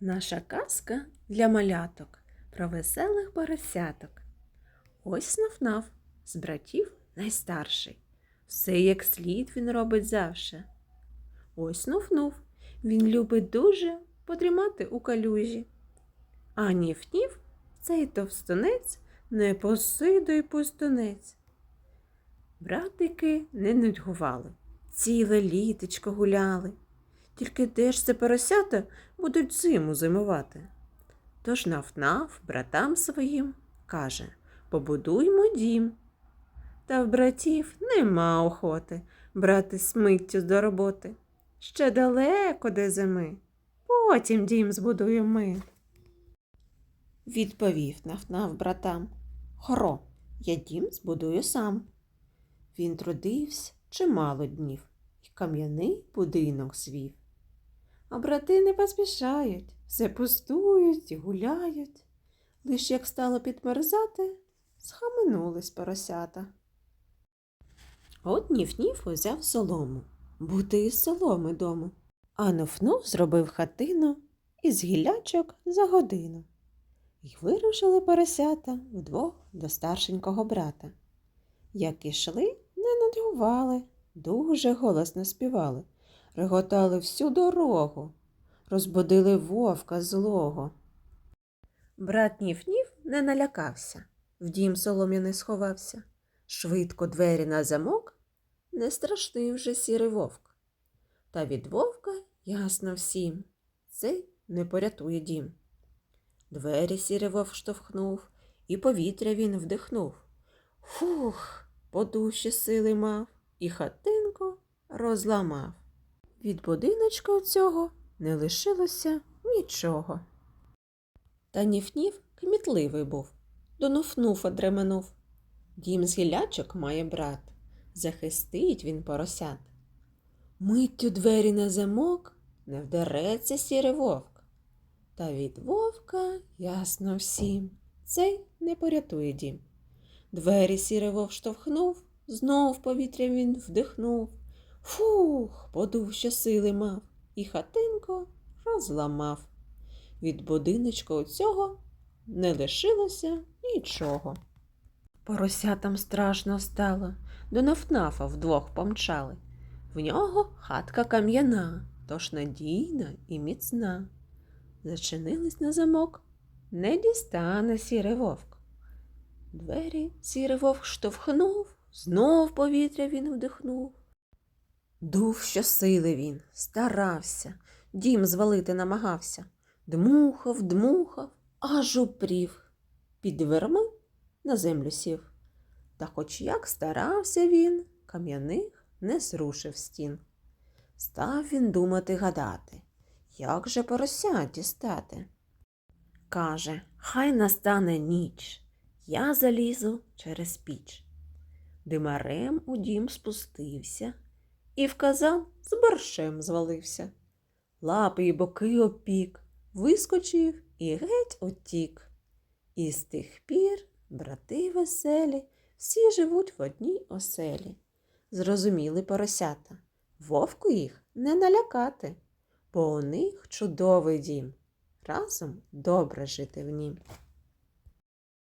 Наша казка для маляток про веселих поросяток. Ось наф-наф з братів найстарший. Все як слід він робить завше. Ось нуф-нуф, він любить дуже подрімати у калюжі. А ніф-ніф цей товстунець не посидой пустунець. Братики не нудьгували, ціле літочко гуляли. Тільки де ж це поросята будуть зиму зимувати? Тож наф-наф братам своїм каже Побудуймо дім. Та в братів нема охоти брати смиттю до роботи. Ще далеко до зими. Потім дім збудуємо ми. Відповів наф-наф братам. Хоро, я дім збудую сам. Він трудився чимало днів і кам'яний будинок звів. А брати не поспішають, все пустують і гуляють. Лиш як стало підмерзати, схаменулись поросята. От ніф-ніф узяв солому, бути із соломи дому, а нуф-нуф зробив хатину із гілячок за годину. І вирушили поросята вдвох до старшенького брата. Як ішли, не нудьгували, дуже голосно співали, реготали всю дорогу, розбудили вовка злого. Брат Ніф-Ніф не налякався, в дім солом'яний сховався. Швидко двері на замок, не страшний вже сірий вовк. Та від вовка ясно всім, цей не порятує дім. Двері сірий вовк штовхнув, і повітря він вдихнув. Фух, по душі сили мав, і хатинку розламав. Від будиночка цього не лишилося нічого. Та ніф-ніф кмітливий був, до нуф-нуфа дременув. Дім з гілячок має брат, захистить він поросят. Миттю двері на замок не вдереться сірий вовк. Та від вовка ясно всім, цей не порятує дім. Двері сірий вовк штовхнув, знов повітря він вдихнув. Фух, подув, що сили мав, і хатинку розламав. Від будиночка цього не лишилося нічого. Поросятам страшно стало, до нафнафа вдвох помчали. В нього хатка кам'яна, тож надійна і міцна. Зачинились на замок, не дістане сірий вовк. Двері сірий вовк штовхнув, знов повітря він вдихнув. Дув щосили він, старався, дім звалити намагався. Дмухав, дмухав, аж упрів. Під дверми на землю сів. Та хоч як старався він, кам'яних не зрушив стін. Став він думати гадати, як же поросят дістати. Каже, хай настане ніч, я залізу через піч. Димарем у дім спустився і в казан з борщем звалився. Лапи й боки опік, вискочив і геть утік. І з тих пір брати веселі всі живуть в одній оселі. Зрозуміли поросята, вовку їх не налякати, бо у них чудовий дім. Разом добре жити в нім.